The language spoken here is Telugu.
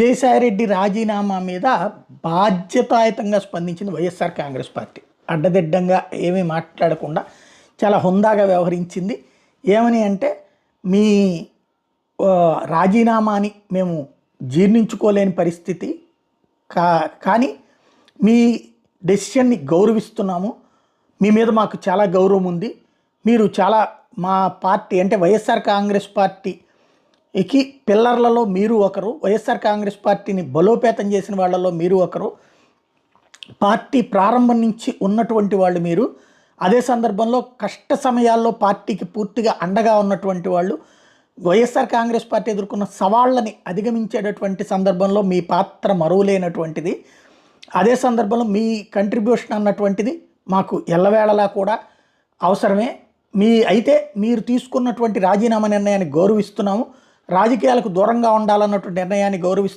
విజయసాయిరెడ్డి రాజీనామా మీద బాధ్యతాయుతంగా స్పందించింది వైఎస్ఆర్ కాంగ్రెస్ పార్టీ. అడ్డదిడ్డంగా ఏమీ మాట్లాడకుండా చాలా హుందాగా వ్యవహరించింది. ఏమని అంటే మీ రాజీనామాని మేము జీర్ణించుకోలేని పరిస్థితి కా కానీ మీ డెసిషన్ని గౌరవిస్తున్నాము. మీ మీద మాకు చాలా గౌరవం ఉంది. మీరు చాలా మా పార్టీ అంటే వైఎస్ఆర్ కాంగ్రెస్ పార్టీ ఇకి పిల్లర్లలో మీరు ఒకరు వైఎస్ఆర్ కాంగ్రెస్ పార్టీని బలోపేతం చేసిన వాళ్ళలో మీరు ఒకరు పార్టీ ప్రారంభం నుంచి ఉన్నటువంటి వాళ్ళు మీరు అదే సందర్భంలో కష్ట సమయాల్లో పార్టీకి పూర్తిగా అండగా ఉన్నటువంటి వాళ్ళు వైఎస్ఆర్ కాంగ్రెస్ పార్టీ ఎదుర్కొన్న సవాళ్ళని అధిగమించేటటువంటి సందర్భంలో మీ పాత్ర మరువలేనటువంటిది. అదే సందర్భంలో మీ కంట్రిబ్యూషన్ అన్నటువంటిది మాకు ఎల్లవేళలా కూడా అవసరమే. మీ అయితే మీరు తీసుకున్నటువంటి రాజీనామా నిర్ణయాన్ని గౌరవిస్తున్నాము. రాజకీయాలకు దూరంగా ఉండాలన్నటువంటి నిర్ణయాన్ని గౌరవిస్తూ